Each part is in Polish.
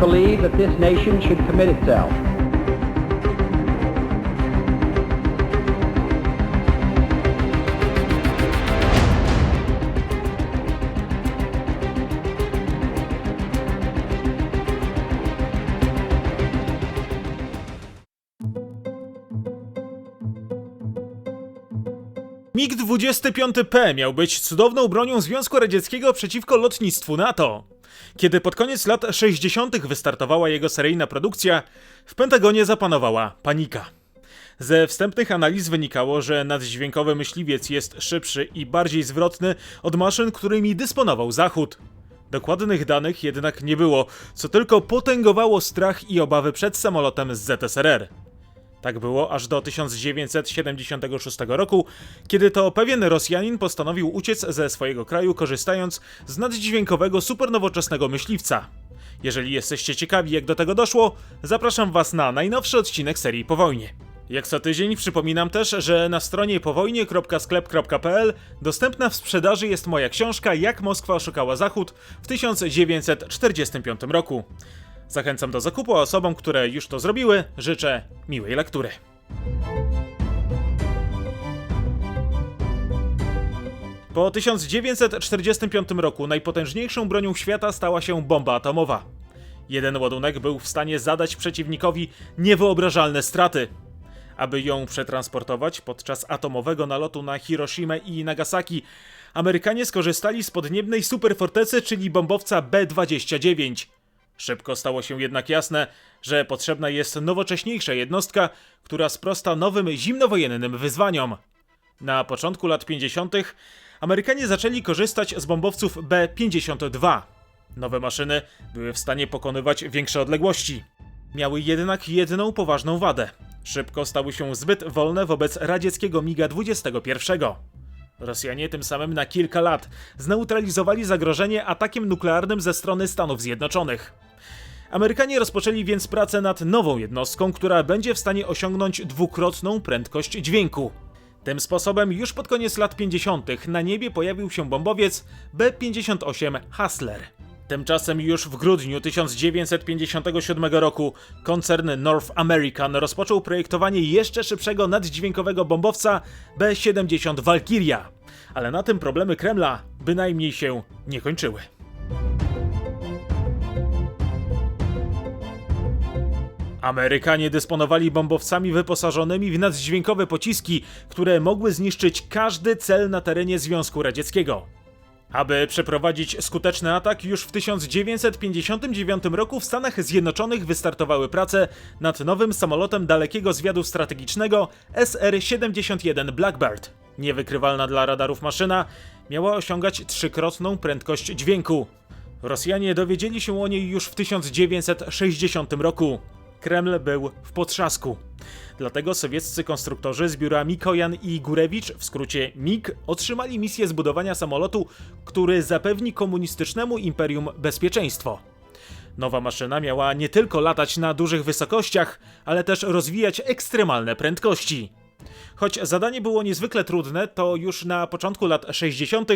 believe that this nation should commit itself MiG-25P miał być cudowną bronią Związku Radzieckiego przeciwko lotnictwu NATO. Kiedy pod koniec lat 60. wystartowała jego seryjna produkcja, w Pentagonie zapanowała panika. Ze wstępnych analiz wynikało, że naddźwiękowy myśliwiec jest szybszy i bardziej zwrotny od maszyn, którymi dysponował Zachód. Dokładnych danych jednak nie było, co tylko potęgowało strach i obawy przed samolotem z ZSRR. Tak było aż do 1976 roku, kiedy to pewien Rosjanin postanowił uciec ze swojego kraju korzystając z naddźwiękowego supernowoczesnego myśliwca. Jeżeli jesteście ciekawi jak do tego doszło, zapraszam was na najnowszy odcinek serii Po wojnie. Jak co tydzień przypominam też, że na stronie powojnie.sklep.pl dostępna w sprzedaży jest moja książka Jak Moskwa oszukała Zachód w 1945 roku. Zachęcam do zakupu, a osobom, które już to zrobiły, życzę miłej lektury. Po 1945 roku najpotężniejszą bronią świata stała się bomba atomowa. Jeden ładunek był w stanie zadać przeciwnikowi niewyobrażalne straty. Aby ją przetransportować podczas atomowego nalotu na Hiroshimę i Nagasaki, Amerykanie skorzystali z podniebnej superfortecy, czyli bombowca B-29. Szybko stało się jednak jasne, że potrzebna jest nowocześniejsza jednostka, która sprosta nowym zimnowojennym wyzwaniom. Na początku lat 50. Amerykanie zaczęli korzystać z bombowców B-52. Nowe maszyny były w stanie pokonywać większe odległości. Miały jednak jedną poważną wadę. Szybko stały się zbyt wolne wobec radzieckiego MiGa-21. Rosjanie tym samym na kilka lat zneutralizowali zagrożenie atakiem nuklearnym ze strony Stanów Zjednoczonych. Amerykanie rozpoczęli więc pracę nad nową jednostką, która będzie w stanie osiągnąć dwukrotną prędkość dźwięku. Tym sposobem już pod koniec lat 50. na niebie pojawił się bombowiec B-58 Hustler. Tymczasem już w grudniu 1957 roku koncern North American rozpoczął projektowanie jeszcze szybszego naddźwiękowego bombowca B-70 Valkyria. Ale na tym problemy Kremla bynajmniej się nie kończyły. Amerykanie dysponowali bombowcami wyposażonymi w naddźwiękowe pociski, które mogły zniszczyć każdy cel na terenie Związku Radzieckiego. Aby przeprowadzić skuteczny atak, już w 1959 roku w Stanach Zjednoczonych wystartowały prace nad nowym samolotem dalekiego zwiadu strategicznego SR-71 Blackbird. Niewykrywalna dla radarów maszyna miała osiągać trzykrotną prędkość dźwięku. Rosjanie dowiedzieli się o niej już w 1960 roku. Kreml był w potrzasku. Dlatego sowieccy konstruktorzy z biura Mikojan i Gurewicz, w skrócie MIG, otrzymali misję zbudowania samolotu, który zapewni komunistycznemu imperium bezpieczeństwo. Nowa maszyna miała nie tylko latać na dużych wysokościach, ale też rozwijać ekstremalne prędkości. Choć zadanie było niezwykle trudne, to już na początku lat 60.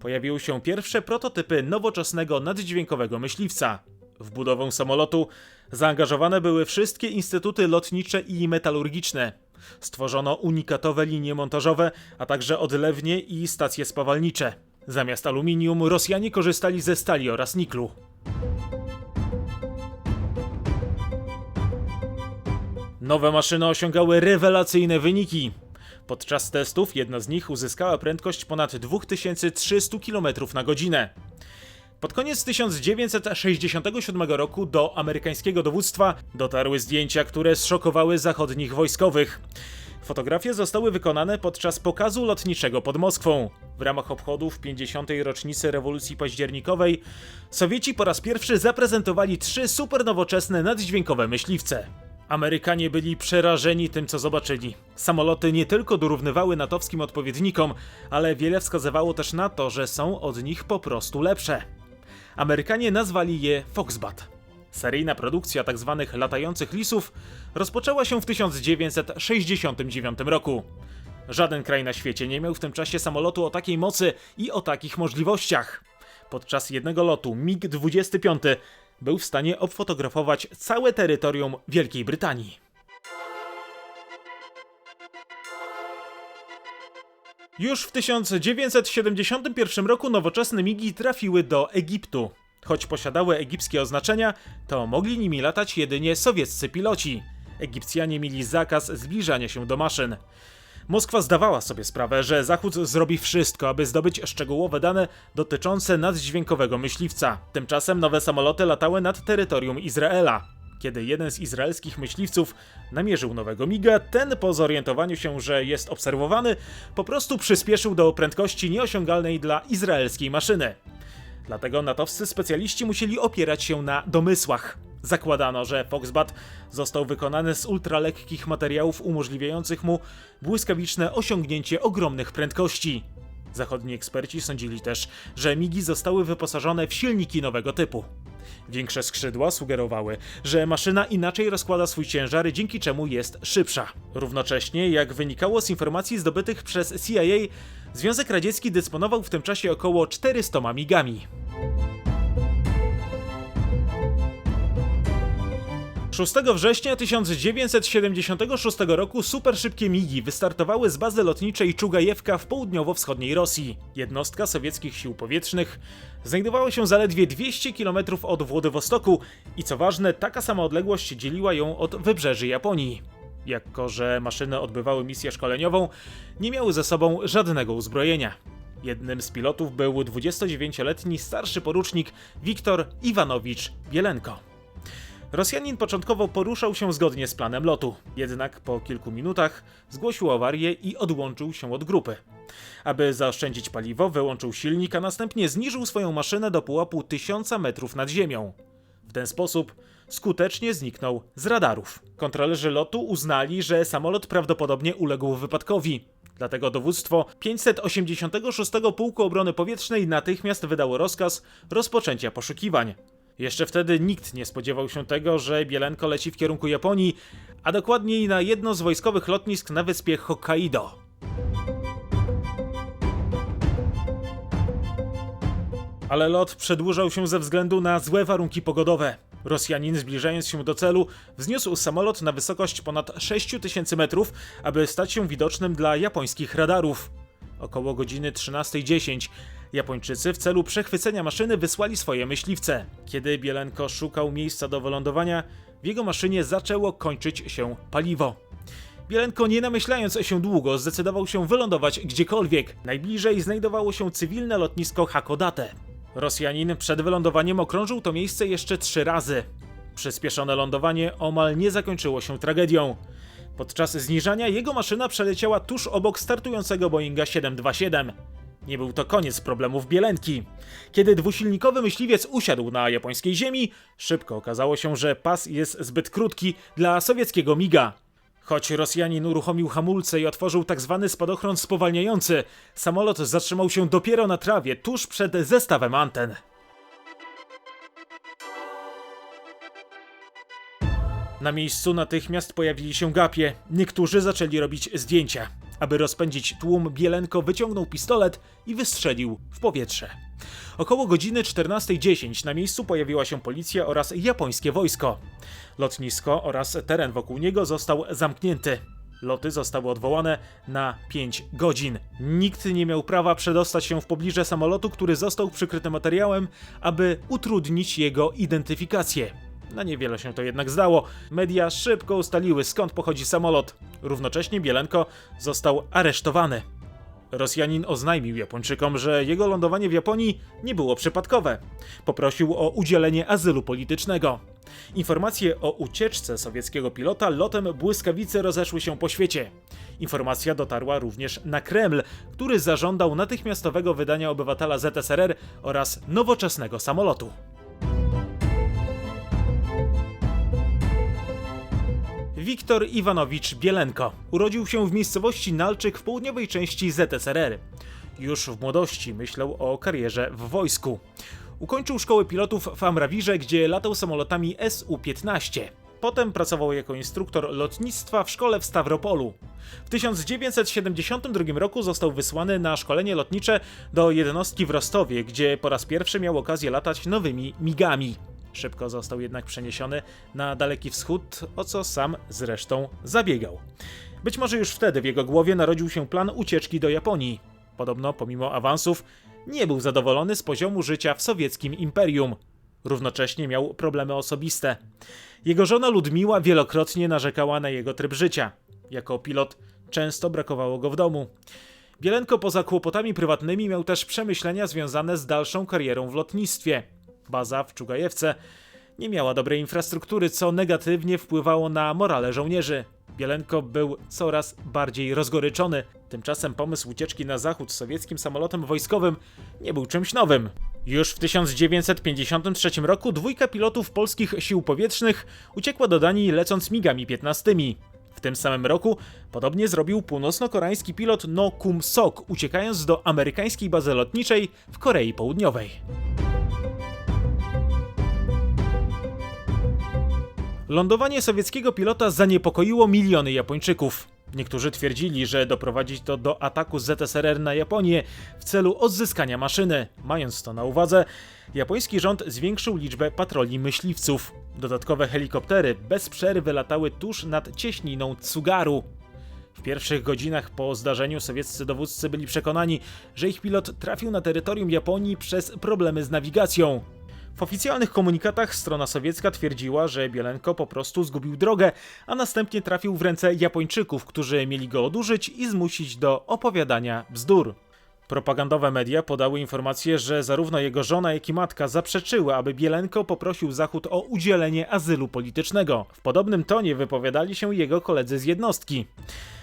pojawiły się pierwsze prototypy nowoczesnego naddźwiękowego myśliwca. W budowę samolotu zaangażowane były wszystkie instytuty lotnicze i metalurgiczne. Stworzono unikatowe linie montażowe, a także odlewnie i stacje spawalnicze. Zamiast aluminium Rosjanie korzystali ze stali oraz niklu. Nowe maszyny osiągały rewelacyjne wyniki. Podczas testów jedna z nich uzyskała prędkość ponad 2300 km na godzinę. Pod koniec 1967 roku do amerykańskiego dowództwa dotarły zdjęcia, które zszokowały zachodnich wojskowych. Fotografie zostały wykonane podczas pokazu lotniczego pod Moskwą. W ramach obchodów 50. rocznicy rewolucji październikowej Sowieci po raz pierwszy zaprezentowali trzy supernowoczesne naddźwiękowe myśliwce. Amerykanie byli przerażeni tym, co zobaczyli. Samoloty nie tylko dorównywały natowskim odpowiednikom, ale wiele wskazywało też na to, że są od nich po prostu lepsze. Amerykanie nazwali je Foxbat. Seryjna produkcja tzw. latających lisów rozpoczęła się w 1969 roku. Żaden kraj na świecie nie miał w tym czasie samolotu o takiej mocy i o takich możliwościach. Podczas jednego lotu MiG-25 był w stanie obfotografować całe terytorium Wielkiej Brytanii. Już w 1971 roku nowoczesne migi trafiły do Egiptu. Choć posiadały egipskie oznaczenia, to mogli nimi latać jedynie sowieccy piloci. Egipcjanie mieli zakaz zbliżania się do maszyn. Moskwa zdawała sobie sprawę, że Zachód zrobi wszystko, aby zdobyć szczegółowe dane dotyczące naddźwiękowego myśliwca. Tymczasem nowe samoloty latały nad terytorium Izraela. Kiedy jeden z izraelskich myśliwców namierzył nowego miga, ten po zorientowaniu się, że jest obserwowany, po prostu przyspieszył do prędkości nieosiągalnej dla izraelskiej maszyny. Dlatego natowscy specjaliści musieli opierać się na domysłach. Zakładano, że Foxbat został wykonany z ultralekkich materiałów umożliwiających mu błyskawiczne osiągnięcie ogromnych prędkości. Zachodni eksperci sądzili też, że migi zostały wyposażone w silniki nowego typu. Większe skrzydła sugerowały, że maszyna inaczej rozkłada swój ciężar, dzięki czemu jest szybsza. Równocześnie, jak wynikało z informacji zdobytych przez CIA, Związek Radziecki dysponował w tym czasie około 400 migami. 6 września 1976 roku superszybkie migi wystartowały z bazy lotniczej Czugajewka w południowo-wschodniej Rosji. Jednostka sowieckich sił powietrznych znajdowała się zaledwie 200 km od Władywostoku i co ważne, taka sama odległość dzieliła ją od wybrzeży Japonii. Jako, że maszyny odbywały misję szkoleniową, nie miały ze sobą żadnego uzbrojenia. Jednym z pilotów był 29-letni starszy porucznik Wiktor Iwanowicz Bielenko. Rosjanin początkowo poruszał się zgodnie z planem lotu, jednak po kilku minutach zgłosił awarię i odłączył się od grupy. Aby zaoszczędzić paliwo, wyłączył silnik, a następnie zniżył swoją maszynę do pułapu 1000 metrów nad ziemią. W ten sposób skutecznie zniknął z radarów. Kontrolerzy lotu uznali, że samolot prawdopodobnie uległ wypadkowi. Dlatego dowództwo 586 Pułku Obrony Powietrznej natychmiast wydało rozkaz rozpoczęcia poszukiwań. Jeszcze wtedy nikt nie spodziewał się tego, że Bielenko leci w kierunku Japonii, a dokładniej na jedno z wojskowych lotnisk na wyspie Hokkaido. Ale lot przedłużał się ze względu na złe warunki pogodowe. Rosjanin, zbliżając się do celu, wzniósł samolot na wysokość ponad 6000 metrów, aby stać się widocznym dla japońskich radarów. Około godziny 13.10 Japończycy w celu przechwycenia maszyny wysłali swoje myśliwce. Kiedy Bielenko szukał miejsca do wylądowania, w jego maszynie zaczęło kończyć się paliwo. Bielenko, nie namyślając się długo, zdecydował się wylądować gdziekolwiek. Najbliżej znajdowało się cywilne lotnisko Hakodate. Rosjanin przed wylądowaniem okrążył to miejsce jeszcze trzy razy. Przyspieszone lądowanie omal nie zakończyło się tragedią. Podczas zniżania jego maszyna przeleciała tuż obok startującego Boeinga 727. Nie był to koniec problemów Bielenki. Kiedy dwusilnikowy myśliwiec usiadł na japońskiej ziemi, szybko okazało się, że pas jest zbyt krótki dla sowieckiego miga. Choć Rosjanin uruchomił hamulce i otworzył tak zwany spadochron spowalniający, samolot zatrzymał się dopiero na trawie, tuż przed zestawem anten. Na miejscu natychmiast pojawili się gapie. Niektórzy zaczęli robić zdjęcia. Aby rozpędzić tłum, Bielenko wyciągnął pistolet i wystrzelił w powietrze. Około godziny 14.10 na miejscu pojawiła się policja oraz japońskie wojsko. Lotnisko oraz teren wokół niego został zamknięty. Loty zostały odwołane na 5 godzin. Nikt nie miał prawa przedostać się w pobliże samolotu, który został przykryty materiałem, aby utrudnić jego identyfikację. Na niewiele się to jednak zdało. Media szybko ustaliły skąd pochodzi samolot. Równocześnie Bielenko został aresztowany. Rosjanin oznajmił Japończykom, że jego lądowanie w Japonii nie było przypadkowe. Poprosił o udzielenie azylu politycznego. Informacje o ucieczce sowieckiego pilota lotem błyskawicy rozeszły się po świecie. Informacja dotarła również na Kreml, który zażądał natychmiastowego wydania obywatela ZSRR oraz nowoczesnego samolotu. Wiktor Iwanowicz Bielenko urodził się w miejscowości Nalczyk w południowej części ZSRR. Już w młodości myślał o karierze w wojsku. Ukończył szkołę pilotów w Amrawirze, gdzie latał samolotami Su-15. Potem pracował jako instruktor lotnictwa w szkole w Stawropolu. W 1972 roku został wysłany na szkolenie lotnicze do jednostki w Rostowie, gdzie po raz pierwszy miał okazję latać nowymi migami. Szybko został jednak przeniesiony na Daleki Wschód, o co sam zresztą zabiegał. Być może już wtedy w jego głowie narodził się plan ucieczki do Japonii. Podobno, pomimo awansów, nie był zadowolony z poziomu życia w sowieckim imperium. Równocześnie miał problemy osobiste. Jego żona Ludmiła wielokrotnie narzekała na jego tryb życia. Jako pilot często brakowało go w domu. Bielenko poza kłopotami prywatnymi miał też przemyślenia związane z dalszą karierą w lotnictwie. Baza w Czugajewce nie miała dobrej infrastruktury, co negatywnie wpływało na morale żołnierzy. Bielenko był coraz bardziej rozgoryczony. Tymczasem pomysł ucieczki na zachód sowieckim samolotem wojskowym nie był czymś nowym. Już w 1953 roku dwójka pilotów polskich sił powietrznych uciekła do Danii lecąc migami 15. W tym samym roku podobnie zrobił północno-koreański pilot No Kum Sok, uciekając do amerykańskiej bazy lotniczej w Korei Południowej. Lądowanie sowieckiego pilota zaniepokoiło miliony Japończyków. Niektórzy twierdzili, że doprowadzić to do ataku ZSRR na Japonię w celu odzyskania maszyny. Mając to na uwadze, japoński rząd zwiększył liczbę patroli myśliwców. Dodatkowe helikoptery bez przerwy latały tuż nad cieśniną Tsugaru. W pierwszych godzinach po zdarzeniu sowieccy dowódcy byli przekonani, że ich pilot trafił na terytorium Japonii przez problemy z nawigacją. W oficjalnych komunikatach strona sowiecka twierdziła, że Bielenko po prostu zgubił drogę, a następnie trafił w ręce Japończyków, którzy mieli go odurzyć i zmusić do opowiadania bzdur. Propagandowe media podały informację, że zarówno jego żona, jak i matka zaprzeczyły, aby Bielenko poprosił Zachód o udzielenie azylu politycznego. W podobnym tonie wypowiadali się jego koledzy z jednostki.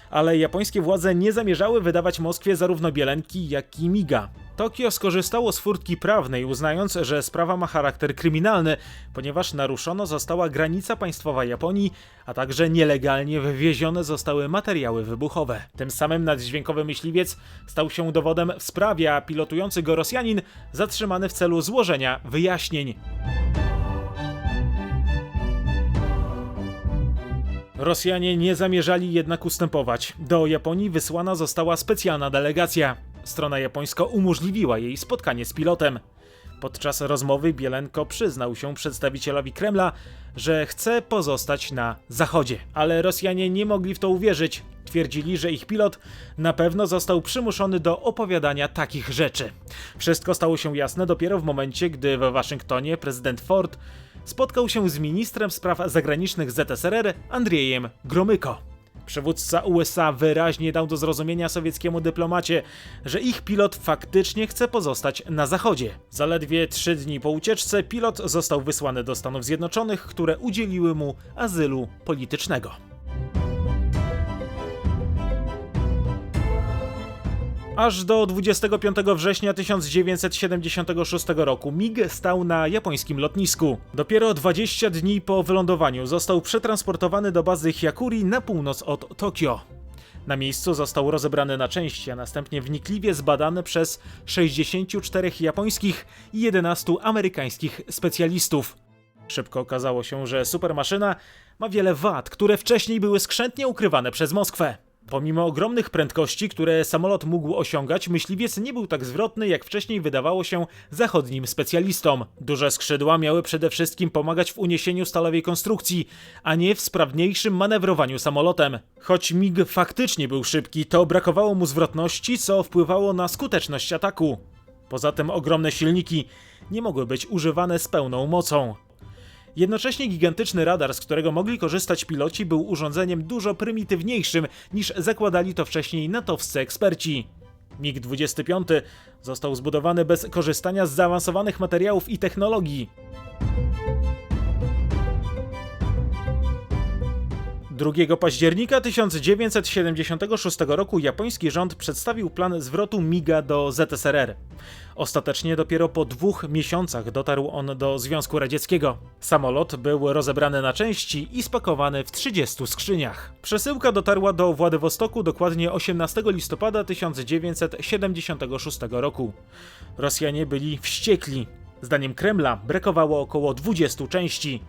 Ale japońskie władze nie zamierzały wydawać Moskwie zarówno Bielenki, jak i Miga. Tokio skorzystało z furtki prawnej, uznając, że sprawa ma charakter kryminalny, ponieważ naruszono została granica państwowa Japonii, a także nielegalnie wywiezione zostały materiały wybuchowe. Tym samym naddźwiękowy myśliwiec stał się dowodem w sprawie, a pilotujący go Rosjanin zatrzymany w celu złożenia wyjaśnień. Rosjanie nie zamierzali jednak ustępować. Do Japonii wysłana została specjalna delegacja. Strona japońska umożliwiła jej spotkanie z pilotem. Podczas rozmowy Bielenko przyznał się przedstawicielowi Kremla, że chce pozostać na zachodzie. Ale Rosjanie nie mogli w to uwierzyć. Twierdzili, że ich pilot na pewno został przymuszony do opowiadania takich rzeczy. Wszystko stało się jasne dopiero w momencie, gdy w Waszyngtonie prezydent Ford spotkał się z ministrem spraw zagranicznych ZSRR Andrzejem Gromyko. Przywódca USA wyraźnie dał do zrozumienia sowieckiemu dyplomacie, że ich pilot faktycznie chce pozostać na zachodzie. Zaledwie trzy dni po ucieczce pilot został wysłany do Stanów Zjednoczonych, które udzieliły mu azylu politycznego. Aż do 25 września 1976 roku MiG stał na japońskim lotnisku. Dopiero 20 dni po wylądowaniu został przetransportowany do bazy Hyakuri na północ od Tokio. Na miejscu został rozebrany na części, a następnie wnikliwie zbadany przez 64 japońskich i 11 amerykańskich specjalistów. Szybko okazało się, że supermaszyna ma wiele wad, które wcześniej były skrzętnie ukrywane przez Moskwę. Pomimo ogromnych prędkości, które samolot mógł osiągać, myśliwiec nie był tak zwrotny, jak wcześniej wydawało się zachodnim specjalistom. Duże skrzydła miały przede wszystkim pomagać w uniesieniu stalowej konstrukcji, a nie w sprawniejszym manewrowaniu samolotem. Choć MiG faktycznie był szybki, to brakowało mu zwrotności, co wpływało na skuteczność ataku. Poza tym ogromne silniki nie mogły być używane z pełną mocą. Jednocześnie gigantyczny radar, z którego mogli korzystać piloci, był urządzeniem dużo prymitywniejszym niż zakładali to wcześniej natowscy eksperci. MiG-25 został zbudowany bez korzystania z zaawansowanych materiałów i technologii. 2 października 1976 roku japoński rząd przedstawił plan zwrotu MiGa do ZSRR. Ostatecznie dopiero po dwóch miesiącach dotarł on do Związku Radzieckiego. Samolot był rozebrany na części i spakowany w 30 skrzyniach. Przesyłka dotarła do Władywostoku dokładnie 18 listopada 1976 roku. Rosjanie byli wściekli. Zdaniem Kremla brakowało około 20 części.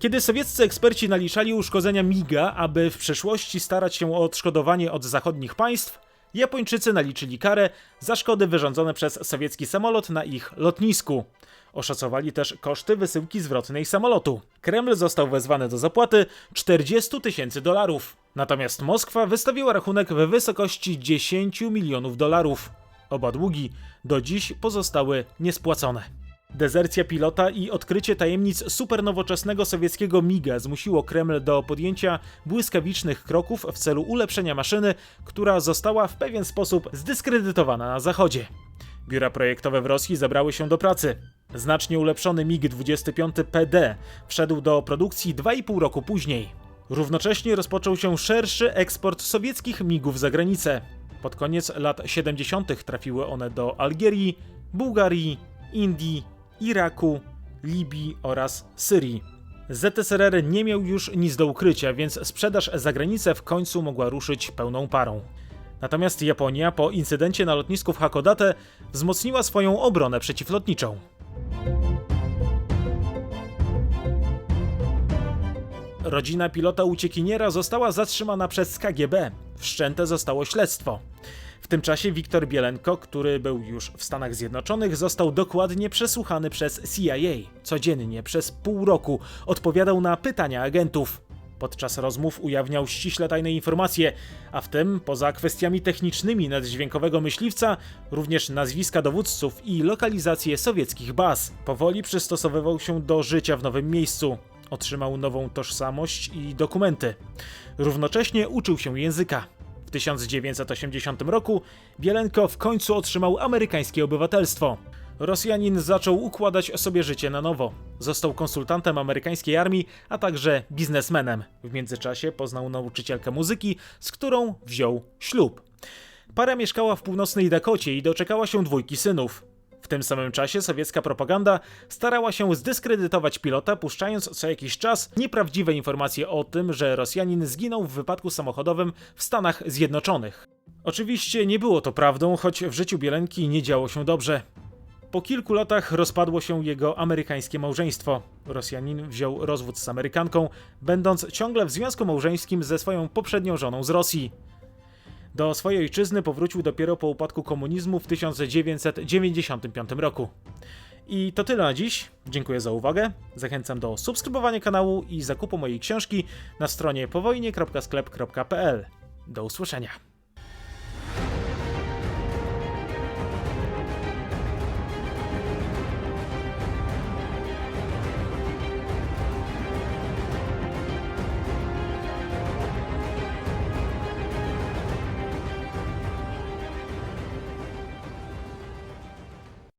Kiedy sowieccy eksperci naliczali uszkodzenia MIGA, aby w przyszłości starać się o odszkodowanie od zachodnich państw, Japończycy naliczyli karę za szkody wyrządzone przez sowiecki samolot na ich lotnisku. Oszacowali też koszty wysyłki zwrotnej samolotu. Kreml został wezwany do zapłaty 40 tysięcy dolarów. Natomiast Moskwa wystawiła rachunek w wysokości 10 milionów dolarów. Oba długi do dziś pozostały niespłacone. Dezercja pilota i odkrycie tajemnic supernowoczesnego sowieckiego MIGA zmusiło Kreml do podjęcia błyskawicznych kroków w celu ulepszenia maszyny, która została w pewien sposób zdyskredytowana na Zachodzie. Biura projektowe w Rosji zabrały się do pracy. Znacznie ulepszony MiG-25 PD wszedł do produkcji 2,5 roku później. Równocześnie rozpoczął się szerszy eksport sowieckich MiGów za granicę. Pod koniec lat 70. trafiły one do Algierii, Bułgarii, Indii, Iraku, Libii oraz Syrii. ZSRR nie miał już nic do ukrycia, więc sprzedaż za granicę w końcu mogła ruszyć pełną parą. Natomiast Japonia po incydencie na lotnisku w Hakodate wzmocniła swoją obronę przeciwlotniczą. Rodzina pilota uciekiniera została zatrzymana przez KGB. Wszczęte zostało śledztwo. W tym czasie Wiktor Bielenko, który był już w Stanach Zjednoczonych, został dokładnie przesłuchany przez CIA. Codziennie przez pół roku odpowiadał na pytania agentów. Podczas rozmów ujawniał ściśle tajne informacje, a w tym, poza kwestiami technicznymi naddźwiękowego myśliwca, również nazwiska dowódców i lokalizacje sowieckich baz. Powoli przystosowywał się do życia w nowym miejscu. Otrzymał nową tożsamość i dokumenty. Równocześnie uczył się języka. W 1980 roku Bielenko w końcu otrzymał amerykańskie obywatelstwo. Rosjanin zaczął układać sobie życie na nowo. Został konsultantem amerykańskiej armii, a także biznesmenem. W międzyczasie poznał nauczycielkę muzyki, z którą wziął ślub. Para mieszkała w północnej Dakocie i doczekała się dwójki synów. W tym samym czasie sowiecka propaganda starała się zdyskredytować pilota, puszczając co jakiś czas nieprawdziwe informacje o tym, że Rosjanin zginął w wypadku samochodowym w Stanach Zjednoczonych. Oczywiście nie było to prawdą, choć w życiu Bielenki nie działo się dobrze. Po kilku latach rozpadło się jego amerykańskie małżeństwo. Rosjanin wziął rozwód z Amerykanką, będąc ciągle w związku małżeńskim ze swoją poprzednią żoną z Rosji. Do swojej ojczyzny powrócił dopiero po upadku komunizmu w 1995 roku. I to tyle na dziś. Dziękuję za uwagę. Zachęcam do subskrybowania kanału i zakupu mojej książki na stronie powojnie.sklep.pl. Do usłyszenia.